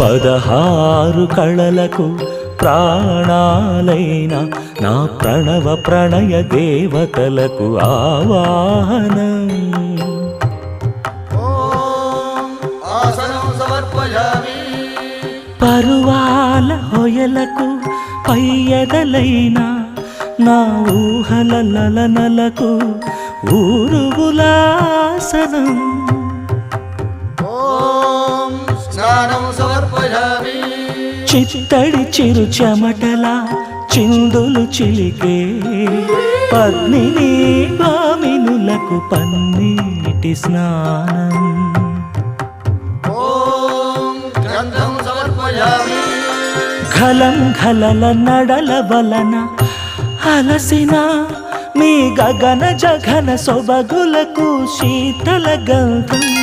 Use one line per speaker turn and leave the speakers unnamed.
పదహారు కళలకు ప్రాణాలైన నా ప్రణవ ప్రణయ దేవతలకు ఆవాహనం. పరువాల హొయలకు పయ్యదలైన నా ఊహల లలనలకు ఊరుగులాసనం
సమర్పయామి.
చిత్తడి చిరు చెమటల చిందులు చిలికే పద్మిని భామినులకు పన్నీటి స్నానం. ఘలం ఘలల నడల వలన అలసిన మీ గగన జగన సొబగులకు శీతల గంధం